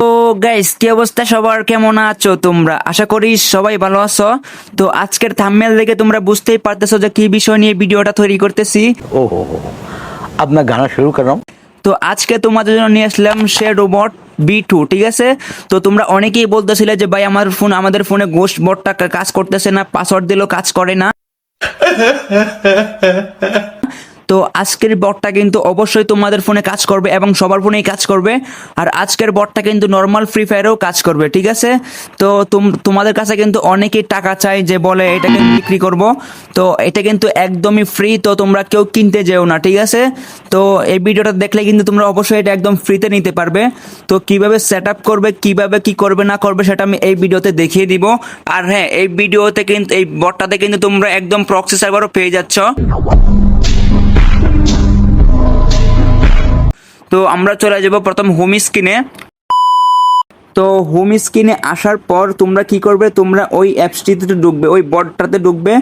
তো গাইস কি অবস্থা? সবার কেমন আছো তোমরা? আশা করি সবাই ভালো আছো। তো আজকের থাম্বনেল দেখে তোমরা বুঝতেই পারতেছো যে কি বিষয় নিয়ে ভিডিওটা তৈরি করতেছি। ও আপনার গানা শুরু করলাম তো আজকে তোমাদের জন্য নিয়ে আসলাম সে রোবট বি টু ঠিক আছে? তো তোমরা অনেকেই বলতেছিলে যে ভাই আমার ফোন আমাদের ফোনে গোস্ট বটটা কাজ করতেছে না পাসওয়ার্ড দিলেও কাজ করে না। তো আজকের বটটা কিন্তু অবশ্যই তোমাদের ফোনে কাজ করবে এবং সবার ফোনেই কাজ করবে। আর আজকের বটটা কিন্তু নর্মাল ফ্রি ফায়ারেও কাজ করবে, ঠিক আছে? তো তোম- তোমাদের কাছে কিন্তু অনেকেই টাকা চাই যে বলে এটা কিন্তু বিক্রি করব। তো এটা কিন্তু একদমই ফ্রি তো তোমরা কেউ কিনতে যেও না, ঠিক আছে? তো এই ভিডিওটা দেখলে কিন্তু তোমরা অবশ্যই এটা একদম ফ্রিতে নিতে পারবে। তো কীভাবে সেট আপ করবে, কীভাবে কি করবে, না করবে সেটা আমি এই ভিডিওতে দেখিয়ে দিব। আর হ্যাঁ এই ভিডিওতে কিন্তু, এই বটটাতে কিন্তু তোমরা একদম প্রক্সি সার্ভারও পেয়ে যাচ্ছ। তো আমরা চলে যাব প্রথম হোম স্ক্রিনে। তো হোম স্ক্রিনে আসার পর তোমরা কি করবে? তোমরা ওই অ্যাপসটিতে ঢুকবে, ওই বটটাতে ঢুকবে।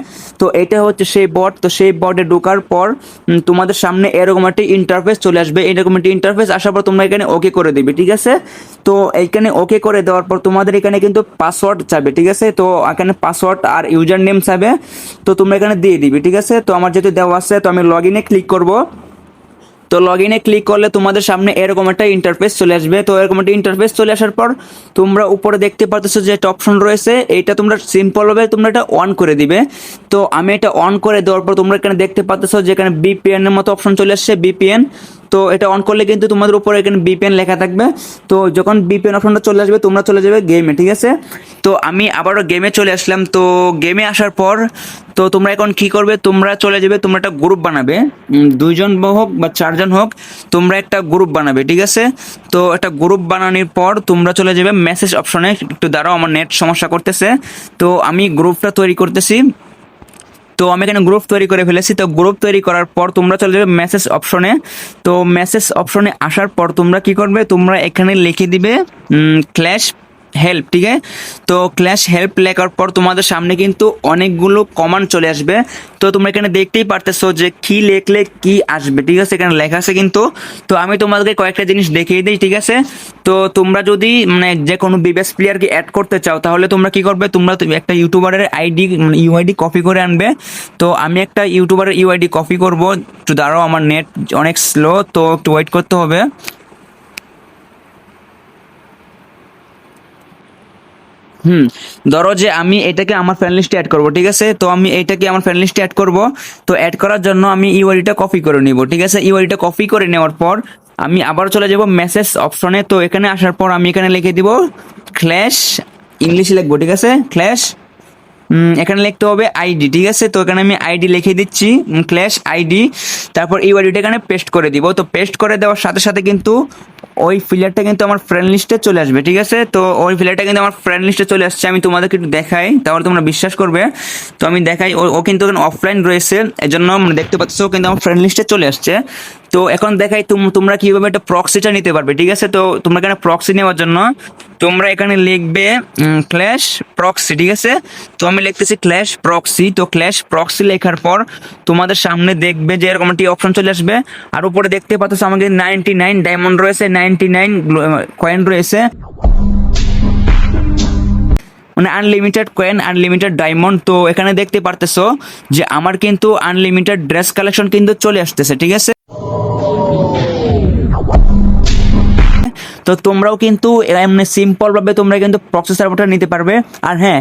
তো এটা হচ্ছে সেই বট। তো সেই বটে ঢোকার পর তোমাদের সামনে এরকম একটি ইন্টারফেস চলে আসবে। এরকম একটা ইন্টারফেস আসার পর তোমরা এখানে ওকে করে দিবে, ঠিক আছে? তো এইখানে ওকে করে দেওয়ার পর তোমাদের এখানে কিন্তু পাসওয়ার্ড চাবে, ঠিক আছে? তো এখানে পাসওয়ার্ড আর ইউজার নেম চাবে। তো তোমরা এখানে দিয়ে দিবে, ঠিক আছে? তো আমার যেহেতু দেওয়া আছে, তো আমি লগ ইনে ক্লিক করব। তো লগ ইনে ক্লিক করলে তোমাদের সামনে এরকম একটা ইন্টারফেস চলে আসবে। তো এরকম একটা ইন্টারফেস চলে আসার পর তোমরা উপরে দেখতে পাচ্ছ যে একটা অপশন রয়েছে, এইটা তোমরা সিম্পলভাবে তোমরা এটা অন করে দিবে। তো আমি এটা অন করে দেওয়ার পর তোমরা এখানে দেখতে পাচ্ছ যে এখানে বিপিএন এর মতো অপশন চলে আসছে বিপিএন তো এটা অন করলে কিন্তু তোমাদের উপরে এখানে বিপিএন লেখা থাকবে। তো যখন বিপিএন অপশনটা চলে আসবে, তোমরা চলে যাবে গেমে ঠিক আছে? তো আমি আবারও গেমে চলে আসলাম। তো গেমে আসার পর, তো তোমরা এখন কি করবে? তোমরা চলে যাবে, তোমরা একটা গ্রুপ বানাবে। দুইজন হোক বা চারজন হোক, তোমরা একটা গ্রুপ বানাবে, ঠিক আছে? তো একটা গ্রুপ বানানোর পর তোমরা চলে যাবে মেসেজ অপশনে একটু দাঁড়াও, আমার নেট সমস্যা করতেছে। তো আমি গ্রুপটা তৈরি করতেছি। তো আমি এখানে গ্রুপ তৈরি করে ফেলেছি। তো গ্রুপ তৈরি করার পর তোমরা চলে যাবে মেসেজ অপশনে তো মেসেজ অপশনে আসার পর তোমরা কি করবে? তোমরা এখানে লিখে দিবে ক্ল্যাশ হেল্প ঠিক আছে? তো ক্ল্যাশ হেল্প লেখার পর তোমাদের সামনে কিন্তু অনেকগুলো কমান্ড চলে আসবে। তো তোমরা এখানে দেখতেই পারতেছো যে কি লেখলে কি আসবে, ঠিক আছে? এখানে লেখা আছে কিন্তু। তো আমি তোমাদেরকে কয়েকটা জিনিস দেখিয়ে দিই, ঠিক আছে? তো তোমরা যদি মানে যে কোনো বিবেস প্লেয়ারকে অ্যাড করতে চাও, তাহলে তোমরা কি করবে? তোমরা তো একটা ইউটিউবারের আইডি মানে ইউআইডি কপি করে আনবে। তো আমি একটা ইউটিউবারের ইউআইডি কপি করব। একটু দাঁড়াও, আমার নেট অনেক স্লো তো একটু ওয়েট করতে হবে। হুম, ধরো যে আমি এটাকে আমার ফ্রেন্ড লিস্টে অ্যাড করব, ঠিক আছে? তো আমি এটাকে আমার ফ্রেন্ড লিস্টে অ্যাড করব, তো অ্যাড করার জন্য আমি ইউআইডিটা কপি করে নিব, ঠিক আছে? ইউআইডিটা কপি করে নেওয়ার পর আমি আবার চলে যাব মেসেজ অপশনে তো এখানে আসার পর আমি এখানে লিখে দিব ক্ল্যাশ ইংলিশে লিখব, ঠিক আছে? ক্ল্যাশ এখানে লিখতে হবে আইডি ঠিক আছে? তো এখানে আমি আইডি লিখে দিচ্ছি ক্ল্যাশ আইডি তারপর এই আইডিটা এখানে পেস্ট করে দিব, তো পেস্ট করে দেওয়ার সাথে সাথে কিন্তু ওই ফিলারটা কিন্তু আমার ফ্রেন্ড লিস্টে চলে আসবে, ঠিক আছে? তো ওই ফিলারটা কিন্তু আমার ফ্রেন্ড লিস্টে চলে আসছে, আমি তোমাদেরকে একটু দেখাই, তাহলে তোমরা বিশ্বাস করবে। তো আমি দেখাই, ও কিন্তু অফলাইন রয়েছে, এজন্য মানে দেখতে পাচ্ছ কিন্তু আমার ফ্রেন্ড লিস্টে চলে আসছে। তো এখন দেখাই তুম- তোমরা কীভাবে একটা প্রক্সিটা নিতে পারবে, ঠিক আছে? তো তোমরা এখানে প্রক্সি নেওয়ার জন্য তোমরা এখানে লিখবে ক্ল্যাশ প্রক্সি ঠিক আছে? তো আমি লিখতেছি ক্ল্যাশ প্রক্সি তো ক্ল্যাশ প্রক্সি লেখার পর তোমাদের সামনে দেখবে যে এরকম একটি অপশন চলে আসবে। আর উপরে দেখতে পাচ্ছ আমাকে নাইনটি নাইন ডায়মন্ড রয়েছে নাইনটি নাইন কয়েন রয়েছে। মানে আনলিমিটেড কয়েন আনলিমিটেড ডায়মন্ড তো এখানে দেখতে পারতেছো যে আমার কিন্তু আনলিমিটেড ড্রেস কালেকশন কিন্তু চলে আসতেছে, ঠিক আছে? তো তোমরাও কিন্তু এমনি সিম্পল ভাবে তোমরা কিন্তু প্রক্সি সার্ভারটা নিতে পারবে। আর হ্যাঁ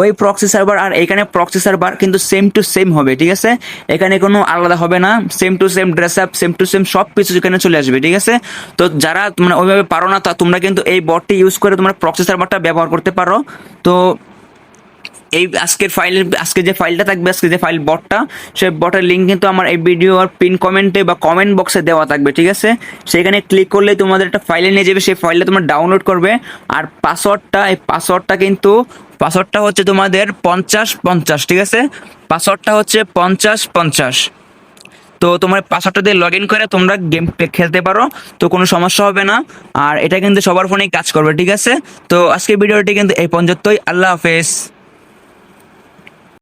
ওই প্রক্সি সার্ভার আর এখানে প্রক্সি সার্ভার কিন্তু সেম টু সেম হবে, ঠিক আছে? এখানে কোনো আলাদা হবে না same to same dress up same to same সব কিছু এখানে চলে আসবে, ঠিক আছে? তো যারা মানে ওইভাবে পারো না, তা তোমরা কিন্তু এই বটটি ইউজ করে তোমরা প্রক্সি সার্ভারটা ব্যবহার করতে পারো। তো এই আজকের ফাইল আজকে যে ফাইলটা থাকবে, আজকে যে ফাইল বটটা সেই বটের লিঙ্ক কিন্তু আমার এই ভিডিওর পিন কমেন্টে বা কমেন্ট বক্সে দেওয়া থাকবে, ঠিক আছে? সেখানে ক্লিক করলে তোমাদের একটা ফাইলে নিয়ে যাবে, সেই ফাইলটা তোমরা ডাউনলোড করবে। আর পাসওয়ার্ডটা এই পাসওয়ার্ডটা কিন্তু পাসওয়ার্ডটা হচ্ছে তোমাদের পঞ্চাশ পঞ্চাশ, ঠিক আছে? পাসওয়ার্ডটা হচ্ছে পঞ্চাশ পঞ্চাশ। তো তোমার পাসওয়ার্ডটা দিয়ে লগ ইন করে তোমরা গেম খেলতে পারো, তো কোনো সমস্যা হবে না। আর এটা কিন্তু সবার ফোনেই কাজ করবে, ঠিক আছে? তো আজকের ভিডিওটি কিন্তু এই পর্যন্তই। আল্লাহ হাফেজ।